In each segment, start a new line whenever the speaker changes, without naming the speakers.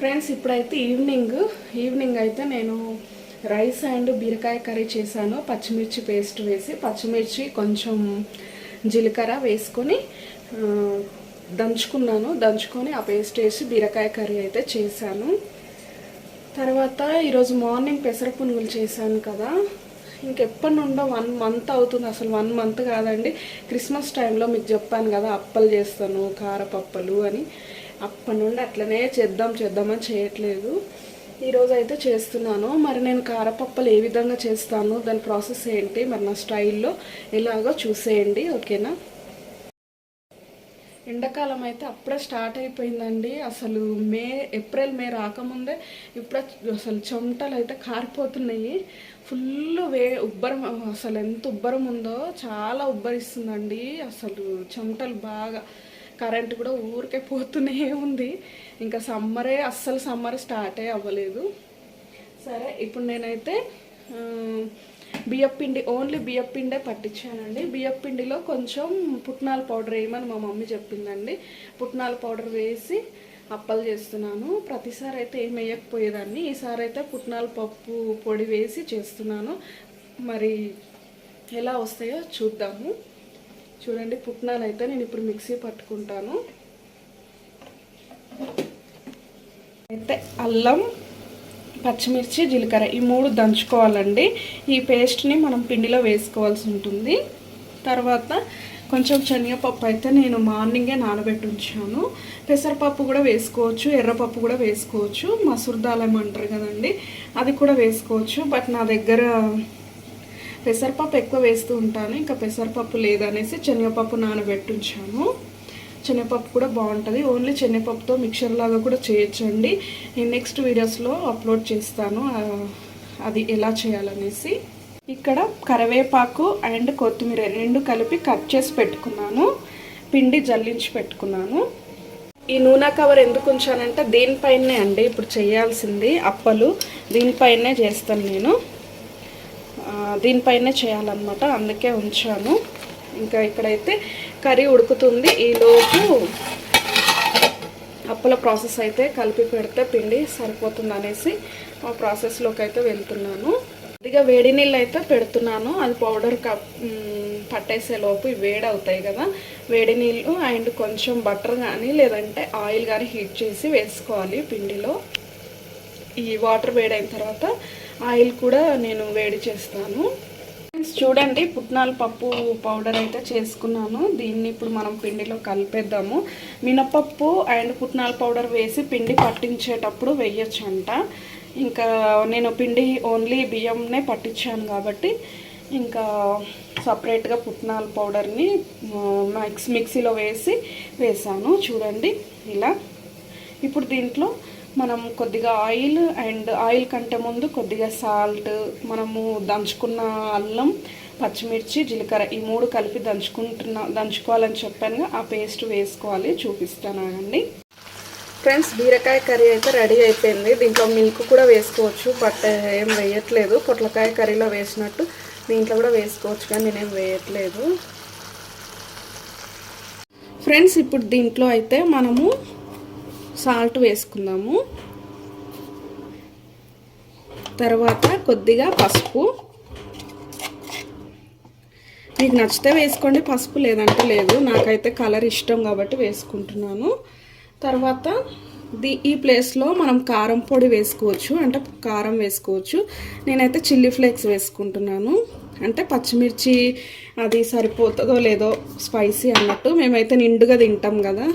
Friends ఇప్పుడైతే evening evening అయితే నేను రైస్ అండ్ బీరకాయ కర్రీ చేశాను. పచ్చిమిర్చి పేస్ట్ వేసి పచ్చిమిర్చి కొంచెం జీలకర్ర వేసుకొని దంచుకున్నాను. దంచుకొని ఆ పేస్ట్ వేసి బీరకాయ కర్రీ అయితే చేశాను. తర్వాత ఈరోజు మార్నింగ్ పెసర పునుగులు చేశాను కదా. ఇంకెప్పటి నుండో వన్ మంత్ అవుతుంది. అసలు వన్ మంత్ కాదండి. క్రిస్మస్ టైంలో మీకు చెప్పాను కదా అప్పలు చేస్తాను కారపప్పలు అని. అప్పటి నుండి అట్లనే చేద్దాం చేద్దామని చేయట్లేదు. ఈరోజు అయితే చేస్తున్నాను. మరి నేను కారపప్పలు ఏ విధంగా చేస్తాను దాని ప్రాసెస్ ఏంటి మరి నా స్టైల్లో ఎలాగో చూసేయండి ఓకేనా? ఎండాకాలం అయితే అప్పుడే స్టార్ట్ అయిపోయిందండి. అసలు మే ఏప్రిల్ మే రాకముందే ఇప్పుడే అసలు చెమటలు అయితే కారిపోతున్నాయి. ఫుల్ వే ఉబ్బరం అసలు ఎంత ఉబ్బరం ఉందో చాలా ఉబ్బరిస్తుందండి. అసలు చెమటలు బాగా కరెంట్ కూడా ఊరికే పోతూనే ఉంది. ఇంకా సమ్మరే అస్సలు సమ్మర్ స్టార్టే అవ్వలేదు. సరే ఇప్పుడు నేనైతే బియ్యపిండి ఓన్లీ బియ్యపిండే పట్టించానండి. బియ్యపిండిలో కొంచెం పుట్నాల పౌడర్ వేయమని మా మమ్మీ చెప్పిందండి. పుట్నాల పౌడర్ వేసి అప్పలు చేస్తున్నాను. ప్రతిసారి అయితే ఏం వేయకపోయేదాన్ని. ఈసారి అయితే పుట్నాల పప్పు పొడి వేసి చేస్తున్నాను. మరి ఎలా వస్తాయో చూద్దాము. చూడండి పుట్నాలు అయితే నేను ఇప్పుడు మిక్సీ పట్టుకుంటాను. అయితే అల్లం పచ్చిమిర్చి జీలకర్ర ఈ మూడు దంచుకోవాలండి. ఈ పేస్ట్ని మనం పిండిలో వేసుకోవాల్సి ఉంటుంది. తర్వాత కొంచెం శనగపప్పు అయితే నేను మార్నింగే నానబెట్టి ఉంచాను. పెసరపప్పు కూడా వేసుకోవచ్చు ఎర్రపప్పు కూడా వేసుకోవచ్చు. మసూర్ దాల్ ఏమంటారు కదండి అది కూడా వేసుకోవచ్చు. బట్ నా దగ్గర పెసరపప్పు ఎక్కువ వేస్తూ ఉంటాను. ఇంకా పెసరపప్పు లేదనేసి శనగపప్పు నానబెట్టి ఉంచాను శనగపప్పు కూడా బాగుంటుంది. ఓన్లీ శనగపప్పుతో మిక్చర్ లాగా కూడా చేయొచ్చండి. నేను నెక్స్ట్ వీడియోస్లో అప్లోడ్ చేస్తాను అది ఎలా చేయాలనేసి. ఇక్కడ కరివేపాకు అండ్ కొత్తిమీర రెండు కలిపి కట్ చేసి పెట్టుకున్నాను. పిండి జల్లించి పెట్టుకున్నాను. ఈ నూనె కవర్ ఎందుకు ఉంచానంటే దీనిపైనే అండి ఇప్పుడు చేయాల్సింది అప్పలు. దీనిపైనే చేస్తాను నేను. దీనిపైనే చేయాలన్నమాట అందుకే ఉంచాను. ఇంకా ఇక్కడైతే కర్రీ ఉడుకుతుంది. ఈలోపు అప్పుల ప్రాసెస్ అయితే కలిపి పెడితే పిండి సరిపోతుంది అనేసి ఆ ప్రాసెస్లోకి అయితే వెళ్తున్నాను. కొద్దిగా వేడి నీళ్ళు అయితే పెడుతున్నాను. అది పౌడర్ కప్ పట్టేసేలోపు వేడి అవుతాయి కదా. వేడి నీళ్ళు అండ్ కొంచెం బటర్ కానీ లేదంటే ఆయిల్ కానీ హీట్ చేసి వేసుకోవాలి పిండిలో. ఈ వాటర్ వేడైన తర్వాత ఆయిల్ కూడా నేను వేడి చేస్తాను. చూడండి పుట్నాల పప్పు పౌడర్ అయితే చేసుకున్నాను. దీన్ని ఇప్పుడు మనం పిండిలో కలిపేద్దాము. మినపప్పు అండ్ పుట్నాల పౌడర్ వేసి పిండి పట్టించేటప్పుడు వేయచ్చంట. ఇంకా నేను పిండి ఓన్లీ బియ్యంనే పట్టించాను కాబట్టి ఇంకా సపరేట్గా పుట్నాల పౌడర్ని మిక్స్ మిక్సీలో వేసి వేసాను. చూడండి ఇలా. ఇప్పుడు దీంట్లో మనం కొద్దిగా ఆయిల్ అండ్ ఆయిల్ కంటే ముందు కొద్దిగా సాల్ట్ మనము దంచుకున్న అల్లం పచ్చిమిర్చి జీలకర్ర ఈ మూడు కలిపి దంచుకుంటున్నా దంచుకోవాలని చెప్పాను ఆ పేస్ట్ వేసుకోవాలి చూపిస్తాను అండి. ఫ్రెండ్స్ బీరకాయ కర్రీ అయితే రెడీ అయిపోయింది. దీంట్లో మిల్క్ కూడా వేసుకోవచ్చు బట్ ఏం వేయట్లేదు. పొట్లకాయ కర్రీలో వేసినట్టు దీంట్లో కూడా వేసుకోవచ్చు కానీ నేనేం వేయట్లేదు. ఫ్రెండ్స్ ఇప్పుడు దీంట్లో అయితే మనము సాల్ట్ వేసుకుందాము. తర్వాత కొద్దిగా పసుపు. మీకు నచ్చితే వేసుకోండి పసుపు లేదంటే లేదు. నాకైతే కలర్ ఇష్టం కాబట్టి వేసుకుంటున్నాను. తర్వాత ది ఈ ప్లేస్లో మనం కారం పొడి వేసుకోవచ్చు అంటే కారం వేసుకోవచ్చు. నేనైతే చిల్లీ ఫ్లేక్స్ వేసుకుంటున్నాను. అంటే పచ్చిమిర్చి అది సరిపోతుందో లేదో స్పైసీ అన్నట్టు మేమైతే నిండుగా తింటాం కదా.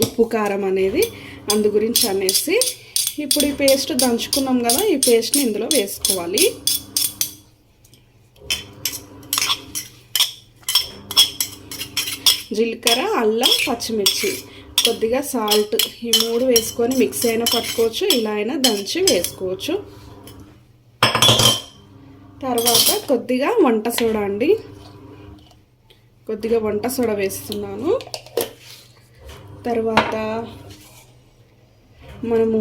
ఉప్పు కారం అనేది అందు గురించి అనేసి ఇప్పుడు ఈ పేస్ట్ దంచుకున్నాం కదా ఈ పేస్ట్ని ఇందులో వేసుకోవాలి. జీలకర్ర అల్లం పచ్చిమిర్చి. కొద్దిగా సాల్ట్ ఈ మూడు వేసుకొని మిక్స్ అయినా పట్టుకోవచ్చు ఇలా అయినా దంచి వేసుకోవచ్చు. తర్వాత కొద్దిగా వంట సోడా అండి. కొద్దిగా వంట సోడా వేస్తున్నాను. తర్వాత మనము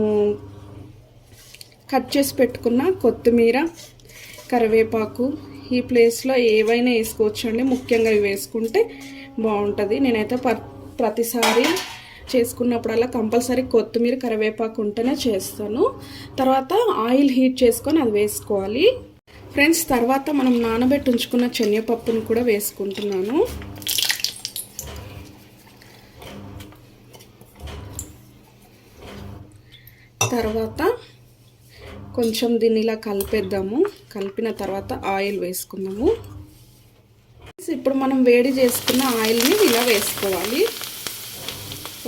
కట్ చేసి పెట్టుకున్న కొత్తిమీర కరివేపాకు ఈ ప్లేస్లో ఏవైనా వేసుకోవచ్చు అండి ముఖ్యంగా ఇవి వేసుకుంటే బాగుంటుంది. నేనైతే ప్రతిసారి చేసుకున్నప్పుడల్లా కంపల్సరీ కొత్తిమీర కరివేపాకు ఉంటేనే చేస్తాను. తర్వాత ఆయిల్ హీట్ చేసుకొని అది వేసుకోవాలి. ఫ్రెండ్స్ తర్వాత మనం నానబెట్టి ఉంచుకున్న శనగపప్పును కూడా వేసుకుంటున్నాను. తర్వాత కొంచెం దీన్ని ఇలా కలిపేద్దాము. కలిపిన తర్వాత ఆయిల్ వేసుకుందాము. ఇప్పుడు మనం వేడి చేసుకున్న ఆయిల్ని ఇలా వేసుకోవాలి.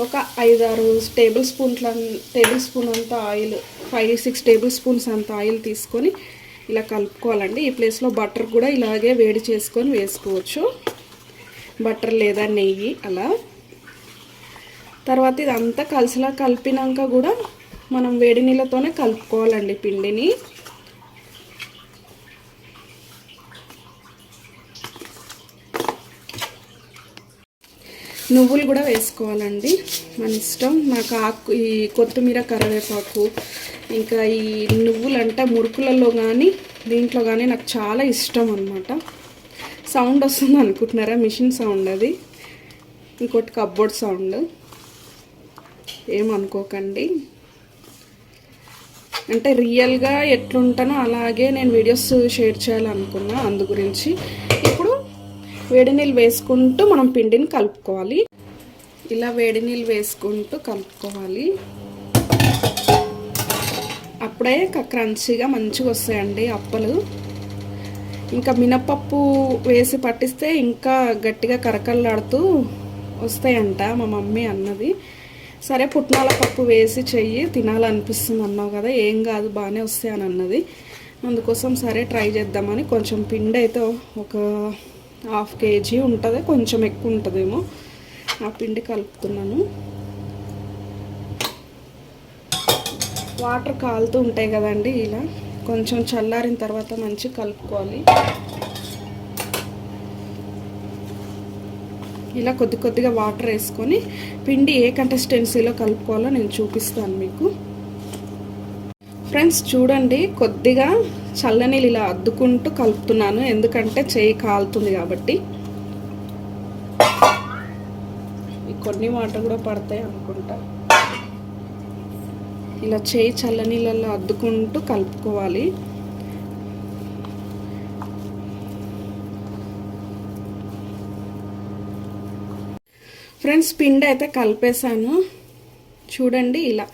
ఒక ఐదారు టేబుల్ స్పూన్ల టేబుల్ స్పూన్ అంత oil five six table spoons అంత ఆయిల్ తీసుకొని ఇలా కలుపుకోవాలండి. ఈ ప్లేస్లో బటర్ కూడా ఇలాగే వేడి చేసుకొని వేసుకోవచ్చు. బటర్ లేదా నెయ్యి అలా. తర్వాత ఇదంతా కలిసిలా కలిపినాక కూడా మనం వేడి నీళ్ళతోనే కలుపుకోవాలండి పిండిని. నువ్వులు కూడా వేసుకోవాలండి. మన ఇష్టం. నాకు ఆకు ఈ కొత్తిమీర కరివేపాకు ఇంకా ఈ నువ్వులు అంటే మురుకులలో కానీ దీంట్లో కానీ నాకు చాలా ఇష్టం అనమాట సౌండ్ వస్తుంది అనుకుంటున్నారా? మిషన్ సౌండ్ అది. ఇంకోటి కబ్బోర్డ్ సౌండ్. ఏమనుకోకండి. అంటే రియల్గా ఎట్లుంటానో అలాగే నేను వీడియోస్ షేర్ చేయాలనుకున్నా అందు గురించి. ఇప్పుడు వేడి నీళ్ళు వేసుకుంటూ మనం పిండిని కలుపుకోవాలి. ఇలా వేడి నీళ్ళు వేసుకుంటూ కలుపుకోవాలి. అప్పుడే క్రంచీగా మంచిగా వస్తాయండి అప్పలు. ఇంకా మినపప్పు వేసి పట్టిస్తే ఇంకా గట్టిగా కరకల్లాడుతూ వస్తాయంట మా మమ్మీ అన్నది. సరే పుట్నాల పప్పు వేసి చెయ్యి తినాలనిపిస్తుంది అన్నావు కదా ఏం కాదు బాగానే వస్తాయి అని అన్నది. అందుకోసం సరే ట్రై చేద్దామని కొంచెం పిండి అయితే ఒక హాఫ్ కేజీ ఉంటుంది కొంచెం ఎక్కువ ఉంటుందేమో. ఆ పిండి కలుపుతున్నాను. వాటర్ కాలుతూ ఉంటాయి కదండి ఇలా. కొంచెం చల్లారిన తర్వాత మంచి కలుపుకోవాలి. ఇలా కొద్ది కొద్దిగా వాటర్ వేసుకొని పిండి ఏ కంటెస్టెన్సీలో కలుపుకోవాలో నేను చూపిస్తాను మీకు. ఫ్రెండ్స్ చూడండి కొద్దిగా చల్లనీళ్ళు ఇలా అద్దుకుంటూ కలుపుతున్నాను. ఎందుకంటే చేయి కాలుతుంది కాబట్టి. కొన్ని వాటర్ కూడా పడతాయి అనుకుంటా. ఇలా చేయి చల్లనీళ్ళల్లో అద్దుకుంటూ కలుపుకోవాలి. ఫ్రెండ్స్ పిండి అయితే కలిపేశాను. చూడండి ఇలా.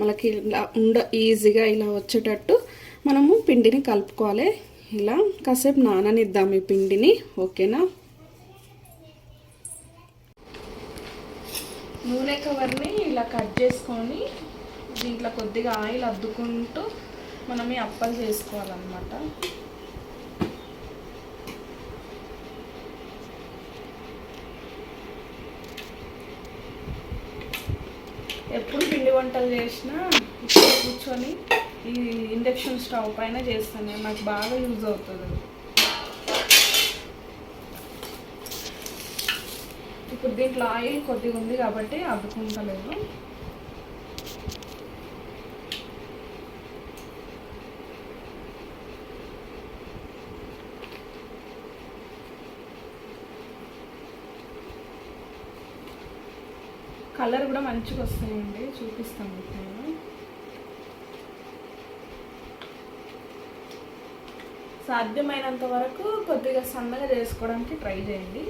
మనకి ఇలా ఉండ ఈజీగా ఇలా వచ్చేటట్టు మనము పిండిని కలుపుకోవాలి. ఇలా కాసేపు నాననిద్దాం ఈ పిండిని. ఓకేనా? నూనె కవర్ని ఇలా కట్ చేసుకొని దీంట్లో కొద్దిగా ఆయిల్ అద్దుకుంటూ మనం ఈ అప్పలు చేసుకోవాలన్నమాట ఎప్పుడు పిండి వంటలు చేసినా ఇక్కడ కూర్చొని ఈ ఇండక్షన్ స్టవ్ పైన చేస్తాను. నాకు బాగా యూజ్ అవుతుంది. ఇప్పుడు దీంట్లో ఆయిల్ కొద్దిగా ఉంది కాబట్టి అద్దుకుంటలేదు కలర్ కూడా మంచిగా వస్తాయండి చూపిస్తాను మీకు. నేను సాధ్యమైనంత వరకు కొద్దిగా సన్నగా చేసుకోవడానికి ట్రై చేయండి.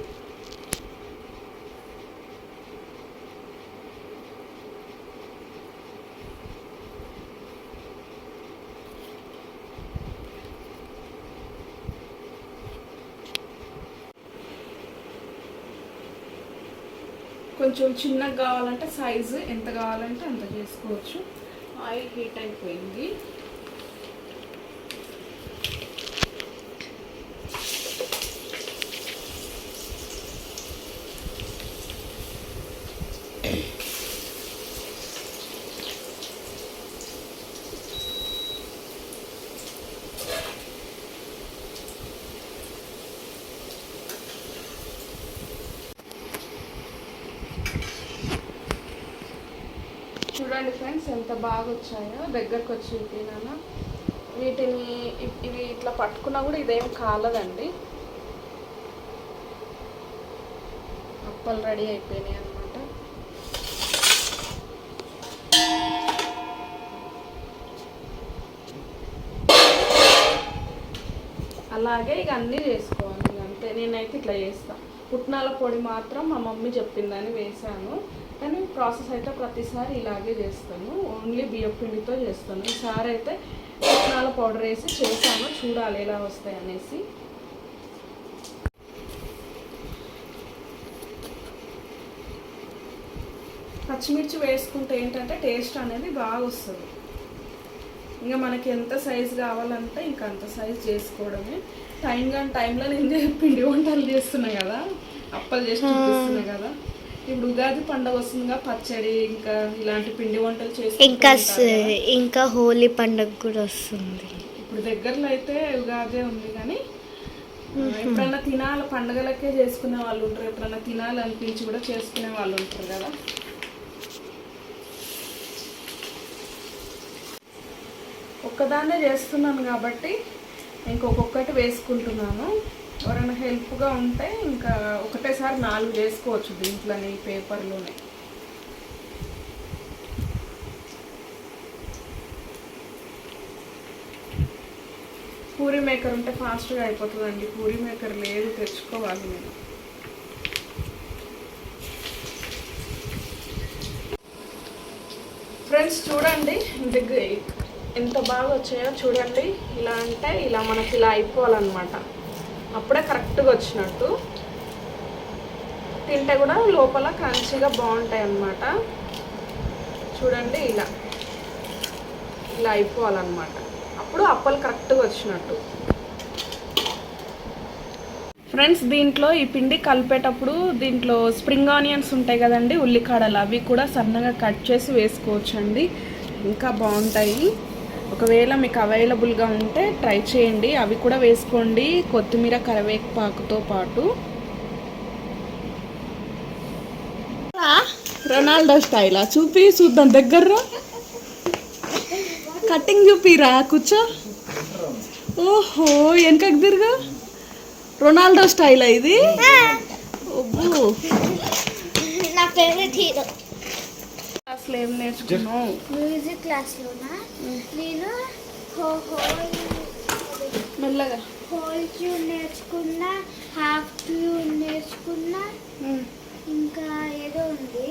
కొంచెం చిన్నగా కావాలంటే సైజు ఎంత కావాలంటే అంత చేసుకోవచ్చు. ఆయిల్ హీట్ అయిపోయింది. చూడండి ఫ్రెండ్స్ ఎంత బాగా వచ్చాయో దగ్గరకు వచ్చి తిన్నాను వీటిని ఇవి ఇట్లా పట్టుకున్నా కూడా ఇదేం కాలదండి. అప్పలు రెడీ అయిపోయినాయి అనమాట అలాగే ఇక అన్నీ చేసుకోవాలి. అంతే. నేనైతే ఇట్లా చేస్తాను పుట్నాల పొడి మాత్రం మా మమ్మీ చెప్పిందని వేశాను. కానీ ప్రాసెస్ అయితే ప్రతిసారి ఇలాగే చేస్తాను. ఓన్లీ బియ్యం పిండితో చేస్తాను. ఈసారి అయితే పుట్నాల పౌడర్ వేసి చేశాను. చూడాలి ఎలా వస్తాయి అనేసి. పచ్చిమిర్చి వేసుకుంటే ఏంటంటే టేస్ట్ అనేది బాగా వస్తుంది. ఇంకా మనకి ఎంత సైజు కావాలంటే ఇంకా అంత సైజు చేసుకోవడమే. టైం కానీ టైంలో నేను పిండి వంటలు చేస్తున్నా కదా. అప్పలు చేసి చూపిస్తున్నా కదా. ఇప్పుడు ఉగాది పండుగ వస్తుందిగా పచ్చడి ఇంకా ఇలాంటి పిండి వంటలు చేసి
ఇంకా ఇంకా హోలీ పండుగ కూడా వస్తుంది.
ఇప్పుడు దగ్గరలో అయితే ఉగాదే ఉంది కానీ ఎప్పుడైనా తినాలి పండగలకే చేసుకునే వాళ్ళు ఉంటారు. ఎప్పుడైనా తినాలి అనిపించి కూడా చేసుకునే వాళ్ళు ఉంటారు కదా. ఒక్కదాన్నే చేస్తున్నాను కాబట్టి ఇంకొకటి వేసుకుంటున్నాను. ఎవరైనా హెల్ప్గా ఉంటే ఇంకా ఒకటేసారి నాలుగు చేసుకోవచ్చు దీంట్లోనే ఈ పేపర్లోనే. పూరి మేకర్ ఉంటే ఫాస్ట్గా అయిపోతుందండి. పూరి మేకర్ లేదు తెచ్చుకోవాలి నేను. ఫ్రెండ్స్ చూడండి దగ్గర ఎంత బాగా వచ్చాయో చూడండి. ఇలా అంటే ఇలా మనకి ఇలా అయిపోవాలన్నమాట. అప్పుడే కరెక్ట్గా వచ్చినట్టు. తింటే కూడా లోపల క్రంచీగా బాగుంటాయి అన్నమాట. చూడండి ఇలా. ఇలా అయిపోవాలన్నమాట. అప్పుడు అప్పలు కరెక్ట్గా వచ్చినట్టు. ఫ్రెండ్స్ దీంట్లో ఈ పిండి కలిపేటప్పుడు దీంట్లో స్ప్రింగ్ ఆనియన్స్ ఉంటాయి కదండి ఉల్లికాడలు. అవి కూడా సన్నగా కట్ చేసి వేసుకోవచ్చండి. ఇంకా బాగుంటాయి. ఒకవేళ మీకు అవైలబుల్గా ఉంటే ట్రై చేయండి. అవి కూడా వేసుకోండి. కొత్తిమీర కరివేపాకుతో పాటు. రొనాల్డో స్టైలా. చూపి చూద్దాం. దగ్గర కటింగ్ చూపిరా కూర్చో. ఓహో వెనకకి తిరుగు. రొనాల్డో స్టైల్ ఇది?
నా ఫేవరెట్ హీరో
అసలు ఏం నేర్చుకున్నావు?
మ్యూజిక్ క్లాస్లోనా? నేను
మెల్లగా.
హోల్ ట్యూన్ నేర్చుకున్నా హాఫ్ ట్యూన్ నేర్చుకున్నా ఇంకా ఏదో ఉంది.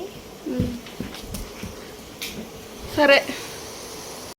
సరే.